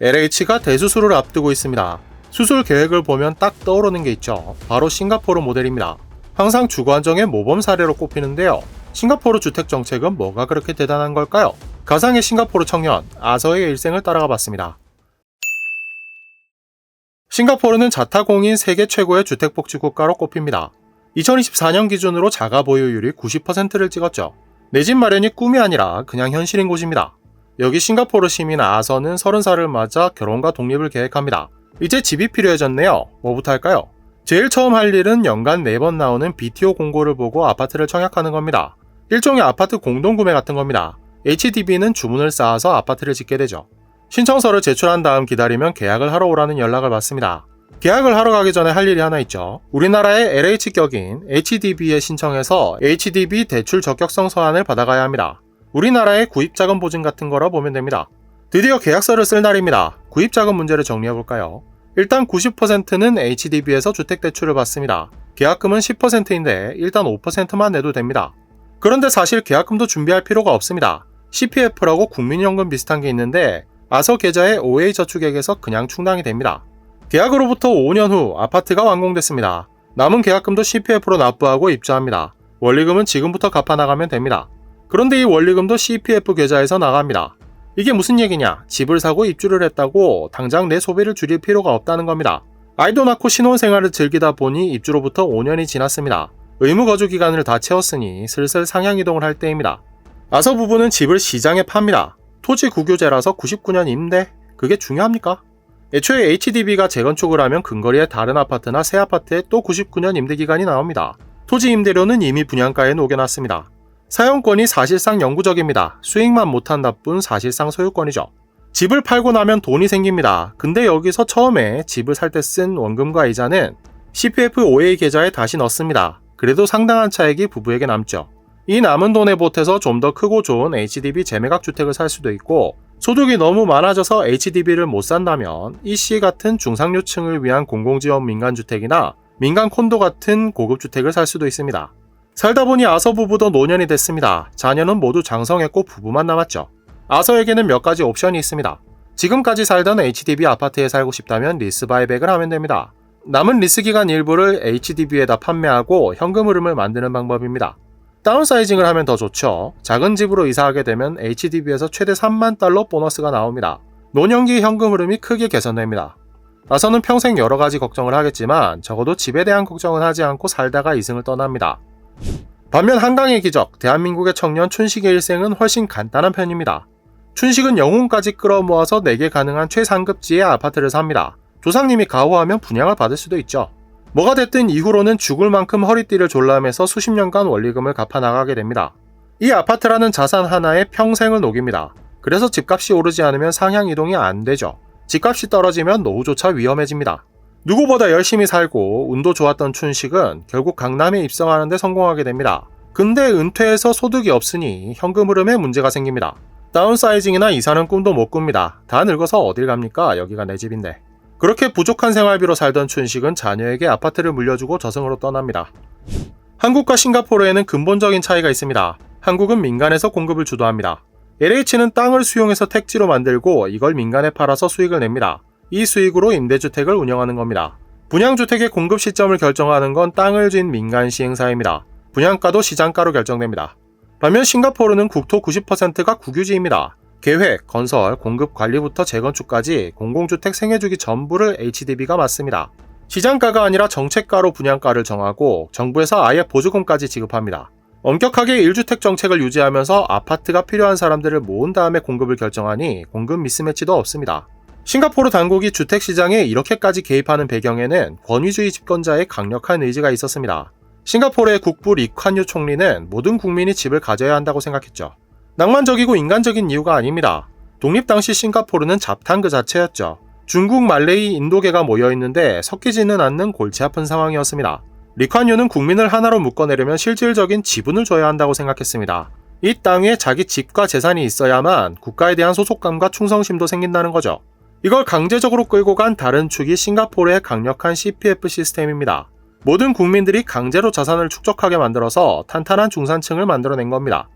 LH가 대수술을 앞두고 있습니다. 수술 계획을 보면 딱 떠오르는 게 있죠. 바로 싱가포르 모델입니다. 항상 주거 안정의 모범 사례로 꼽히는데요. 싱가포르 주택 정책은 뭐가 그렇게 대단한 걸까요? 가상의 싱가포르 청년 아서의 일생을 따라가 봤습니다. 싱가포르는 자타공인 세계 최고의 주택복지 국가로 꼽힙니다. 2024년 기준으로 자가 보유율이 90%를 찍었죠. 내 집 마련이 꿈이 아니라 그냥 현실인 곳입니다. 여기 싱가포르 시민 아서는 30살을 맞아 결혼과 독립을 계획합니다. 이제 집이 필요해졌네요. 뭐부터 할까요? 제일 처음 할 일은 연간 4번 나오는 BTO 공고를 보고 아파트를 청약하는 겁니다. 일종의 아파트 공동구매 같은 겁니다. HDB는 주문을 쌓아서 아파트를 짓게 되죠. 신청서를 제출한 다음 기다리면 계약을 하러 오라는 연락을 받습니다. 계약을 하러 가기 전에 할 일이 하나 있죠. 우리나라의 LH격인 HDB에 신청해서 HDB 대출 적격성 서한을 받아가야 합니다. 우리나라의 구입자금 보증 같은 거라 보면 됩니다. 드디어 계약서를 쓸 날입니다. 구입자금 문제를 정리해볼까요? 일단 90%는 HDB에서 주택대출을 받습니다. 계약금은 10%인데 일단 5%만 내도 됩니다. 그런데 사실 계약금도 준비할 필요가 없습니다. CPF라고 국민연금 비슷한 게 있는데 아서 계좌의 OA저축액에서 그냥 충당이 됩니다. 계약으로부터 5년 후 아파트가 완공됐습니다. 남은 계약금도 CPF로 납부하고 입주합니다. 원리금은 지금부터 갚아 나가면 됩니다. 그런데 이 원리금도 CPF 계좌에서 나갑니다. 이게 무슨 얘기냐? 집을 사고 입주를 했다고 당장 내 소비를 줄일 필요가 없다는 겁니다. 아이도 낳고 신혼생활을 즐기다 보니 입주로부터 5년이 지났습니다. 의무 거주 기간을 다 채웠으니 슬슬 상향 이동을 할 때입니다. 아서 부부는 집을 시장에 팝니다. 토지 국유제라서 99년 임대? 그게 중요합니까? 애초에 HDB가 재건축을 하면 근거리의 다른 아파트나 새 아파트에 또 99년 임대 기간이 나옵니다. 토지 임대료는 이미 분양가에 녹여놨습니다. 사용권이 사실상 영구적입니다. 수익만 못한다 뿐 사실상 소유권이죠. 집을 팔고 나면 돈이 생깁니다. 근데 여기서 처음에 집을 살 때 쓴 원금과 이자는 CPF OA 계좌에 다시 넣습니다. 그래도 상당한 차액이 부부에게 남죠. 이 남은 돈에 보태서 좀 더 크고 좋은 HDB 재매각 주택을 살 수도 있고 소득이 너무 많아져서 HDB를 못 산다면 이씨 같은 중상류층을 위한 공공지원 민간주택이나 민간 콘도 같은 고급주택을 살 수도 있습니다. 살다 보니 아서 부부도 노년이 됐습니다. 자녀는 모두 장성했고 부부만 남았죠. 아서에게는 몇 가지 옵션이 있습니다. 지금까지 살던 HDB 아파트에 살고 싶다면 리스 바이백을 하면 됩니다. 남은 리스 기간 일부를 HDB에다 판매하고 현금 흐름을 만드는 방법입니다. 다운사이징을 하면 더 좋죠. 작은 집으로 이사하게 되면 HDB에서 최대 3만 달러 보너스가 나옵니다. 노년기 현금 흐름이 크게 개선됩니다. 아서는 평생 여러 가지 걱정을 하겠지만 적어도 집에 대한 걱정은 하지 않고 살다가 이승을 떠납니다. 반면 한강의 기적, 대한민국의 청년 춘식의 일생은 훨씬 간단한 편입니다. 춘식은 영혼까지 끌어모아서 내게 가능한 최상급지의 아파트를 삽니다. 조상님이 가호하면 분양을 받을 수도 있죠. 뭐가 됐든 이후로는 죽을 만큼 허리띠를 졸라매서 수십 년간 원리금을 갚아 나가게 됩니다. 이 아파트라는 자산 하나에 평생을 녹입니다. 그래서 집값이 오르지 않으면 상향 이동이 안 되죠. 집값이 떨어지면 노후조차 위험해집니다. 누구보다 열심히 살고 운도 좋았던 춘식은 결국 강남에 입성하는데 성공하게 됩니다. 근데 은퇴해서 소득이 없으니 현금 흐름에 문제가 생깁니다. 다운사이징이나 이사는 꿈도 못 꿉니다. 다 늙어서 어딜 갑니까? 여기가 내 집인데. 그렇게 부족한 생활비로 살던 춘식은 자녀에게 아파트를 물려주고 저승으로 떠납니다. 한국과 싱가포르에는 근본적인 차이가 있습니다. 한국은 민간에서 공급을 주도합니다. LH는 땅을 수용해서 택지로 만들고 이걸 민간에 팔아서 수익을 냅니다. 이 수익으로 임대주택을 운영하는 겁니다. 분양주택의 공급 시점을 결정하는 건 땅을 쥔 민간 시행사입니다. 분양가도 시장가로 결정됩니다. 반면 싱가포르는 국토 90%가 국유지입니다. 계획, 건설, 공급 관리부터 재건축까지 공공주택 생애주기 전부를 HDB가 맡습니다. 시장가가 아니라 정책가로 분양가를 정하고 정부에서 아예 보조금까지 지급합니다. 엄격하게 1주택 정책을 유지하면서 아파트가 필요한 사람들을 모은 다음에 공급을 결정하니 공급 미스매치도 없습니다. 싱가포르 당국이 주택 시장에 이렇게까지 개입하는 배경에는 권위주의 집권자의 강력한 의지가 있었습니다. 싱가포르의 국부 리콴유 총리는 모든 국민이 집을 가져야 한다고 생각했죠. 낭만적이고 인간적인 이유가 아닙니다. 독립 당시 싱가포르는 잡탕 그 자체였죠. 중국, 말레이, 인도계가 모여 있는데 섞이지는 않는 골치 아픈 상황이었습니다. 리콴유는 국민을 하나로 묶어내려면 실질적인 지분을 줘야 한다고 생각했습니다. 이 땅에 자기 집과 재산이 있어야만 국가에 대한 소속감과 충성심도 생긴다는 거죠. 이걸 강제적으로 끌고 간 다른 축이 싱가포르의 강력한 CPF 시스템입니다. 모든 국민들이 강제로 자산을 축적하게 만들어서 탄탄한 중산층을 만들어낸 겁니다.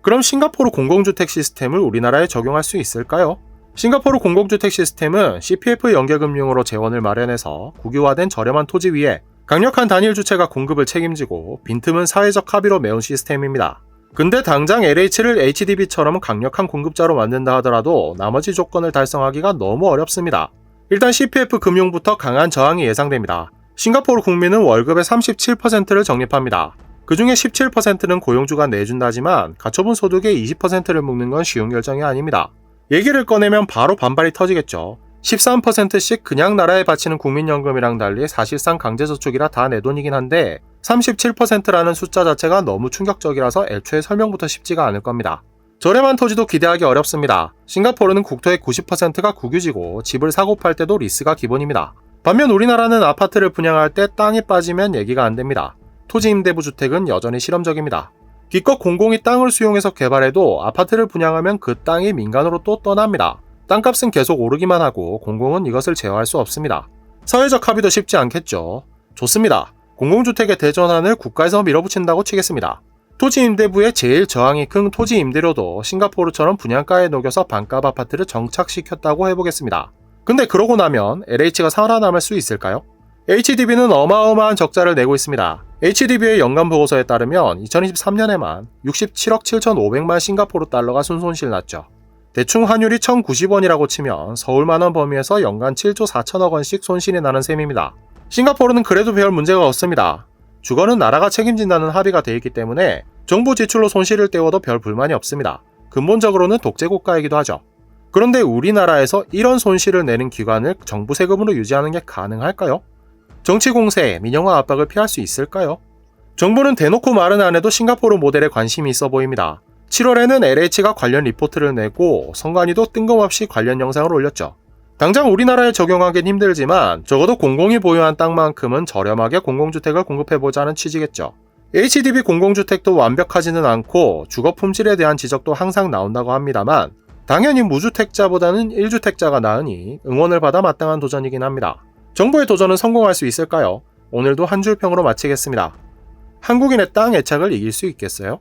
그럼 싱가포르 공공주택 시스템을 우리나라에 적용할 수 있을까요? 싱가포르 공공주택 시스템은 CPF 연계금융으로 재원을 마련해서 국유화된 저렴한 토지 위에 강력한 단일 주체가 공급을 책임지고 빈틈은 사회적 합의로 메운 시스템입니다. 근데 당장 LH를 HDB처럼 강력한 공급자로 만든다 하더라도 나머지 조건을 달성하기가 너무 어렵습니다. 일단 CPF 금융부터 강한 저항이 예상됩니다. 싱가포르 국민은 월급의 37%를 적립합니다. 그 중에 17%는 고용주가 내준다지만 가처분 소득의 20%를 묶는 건 쉬운 결정이 아닙니다. 얘기를 꺼내면 바로 반발이 터지겠죠. 13%씩 그냥 나라에 바치는 국민연금이랑 달리 사실상 강제저축이라 다 내 돈이긴 한데 37%라는 숫자 자체가 너무 충격적이라서 애초에 설명부터 쉽지가 않을 겁니다. 저렴한 토지도 기대하기 어렵습니다. 싱가포르는 국토의 90%가 국유지고 집을 사고 팔 때도 리스가 기본입니다. 반면 우리나라는 아파트를 분양할 때 땅이 빠지면 얘기가 안 됩니다. 토지 임대부 주택은 여전히 실험적입니다. 기껏 공공이 땅을 수용해서 개발해도 아파트를 분양하면 그 땅이 민간으로 또 떠납니다. 땅값은 계속 오르기만 하고 공공은 이것을 제어할 수 없습니다. 사회적 합의도 쉽지 않겠죠. 좋습니다. 공공주택의 대전환을 국가에서 밀어붙인다고 치겠습니다. 토지 임대부의 제일 저항이 큰 토지 임대료도 싱가포르처럼 분양가에 녹여서 반값 아파트를 정착시켰다고 해보겠습니다. 근데 그러고 나면 LH가 살아남을 수 있을까요? HDB는 어마어마한 적자를 내고 있습니다. HDB의 연간 보고서에 따르면 2023년에만 67억 7,500만 싱가포르 달러가 순손실 났죠. 대충 환율이 1,090원이라고 치면 서울만원 범위에서 연간 7조 4천억 원씩 손실이 나는 셈입니다. 싱가포르는 그래도 별 문제가 없습니다. 주거는 나라가 책임진다는 합의가 돼 있기 때문에 정부 지출로 손실을 떼워도 별 불만이 없습니다. 근본적으로는 독재 국가이기도 하죠. 그런데 우리나라에서 이런 손실을 내는 기관을 정부 세금으로 유지하는 게 가능할까요? 정치 공세, 민영화 압박을 피할 수 있을까요? 정부는 대놓고 말은 안 해도 싱가포르 모델에 관심이 있어 보입니다. 7월에는 LH가 관련 리포트를 내고 성관이도 뜬금없이 관련 영상을 올렸죠. 당장 우리나라에 적용하기는 힘들지만 적어도 공공이 보유한 땅만큼은 저렴하게 공공주택을 공급해보자는 취지겠죠. HDB 공공주택도 완벽하지는 않고 주거 품질에 대한 지적도 항상 나온다고 합니다만 당연히 무주택자보다는 1주택자가 나으니 응원을 받아 마땅한 도전이긴 합니다. 정부의 도전은 성공할 수 있을까요? 오늘도 한 줄 평으로 마치겠습니다. 한국인의 땅 애착을 이길 수 있겠어요?